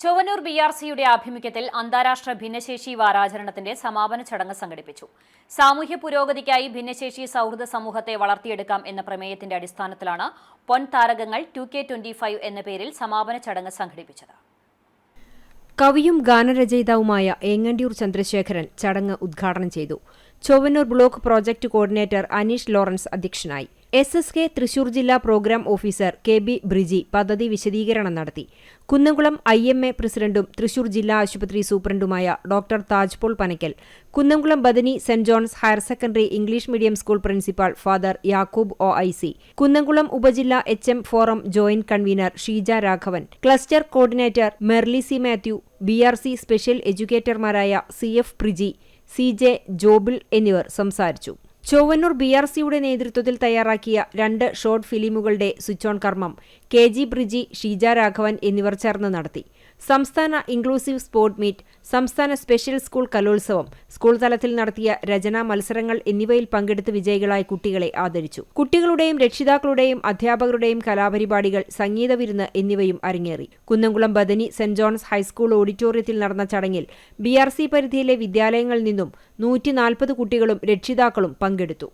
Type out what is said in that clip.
Chowwannur B R സിയുടെ ആഭിമുഖ്യത്തിൽ അന്താരാഷ്ട്ര ഭിന്നശേഷി വാരാചരണത്തിന്റെ സമാപന ചടങ്ങ് സംഘടിപ്പിച്ചു. സാമൂഹ്യ പുരോഗതിക്കായി ഭിന്നശേഷി സൗഹൃദ സമൂഹത്തെ വളർത്തിയെടുക്കാം എന്ന പ്രമേയത്തിന്റെ അടിസ്ഥാനത്തിലാണ് പൊൻ താരകങ്ങൾ ടു കെ ട്വന്റി ഫൈവ് എന്ന പേരിൽ സമാപന ചടങ്ങ് സംഘടിപ്പിച്ചത്. കവിയും ഗാനരചയിതാവുമായ ഏങ്ങണ്ടിയൂർ ചന്ദ്രശേഖരൻ ചടങ്ങ് ഉദ്ഘാടനം ചെയ്തു. Chowwannur block project coordinator Aneesh Lawrence അധ്യക്ഷനായി. എസ് എസ് കെ തൃശൂർ ജില്ലാ programme officer K B Briji പദ്ധതി വിശദീകരണം നടത്തി. കുന്നംകുളം ഐ എം എ പ്രസിഡന്റും തൃശൂർ ജില്ലാ ആശുപത്രി സൂപ്രണ്ടുമായ doctor Tajpaul Panakkal Kunnamkulam Bethany saint John's higher secondary English medium school principal father Yakoob O I C Kunnamkulam ഉപജില്ല H M forum joint convener Sheeja Raghavan cluster coordinator Merly C Mathew B R C special എഡ്യൂക്കേറ്റർമാരായ C F Priji C J Jobil എന്നിവർ സംസാരിച്ചു. Chowwannur B R സിയുടെ നേതൃത്വത്തിൽ തയ്യാറാക്കിയ രണ്ട് short ഫിലിമുകളുടെ switch on കർമ്മം K G Briji Sheeja Raghavan എന്നിവർ ചേർന്ന് നടത്തി. സംസ്ഥാന ഇൻക്ലൂസീവ് സ്പോർട് മീറ്റ് സംസ്ഥാന സ്പെഷ്യൽ സ്കൂൾ കലോത്സവം സ്കൂൾ തലത്തിൽ നടത്തിയ രചനാ മത്സരങ്ങൾ എന്നിവയിൽ പങ്കെടുത്ത് വിജയികളായ കുട്ടികളെ ആദരിച്ചു. കുട്ടികളുടെയും രക്ഷിതാക്കളുടെയും അധ്യാപകരുടെയും കലാപരിപാടികൾ സംഗീത വിരുന്ന് എന്നിവയും അരങ്ങേറി. Kunnamkulam Bethany saint John's high school ഓഡിറ്റോറിയത്തിൽ നടന്ന ചടങ്ങിൽ ബി പരിധിയിലെ വിദ്യാലയങ്ങളിൽ നിന്നും നൂറ്റി കുട്ടികളും രക്ഷിതാക്കളും പങ്കെടുത്തു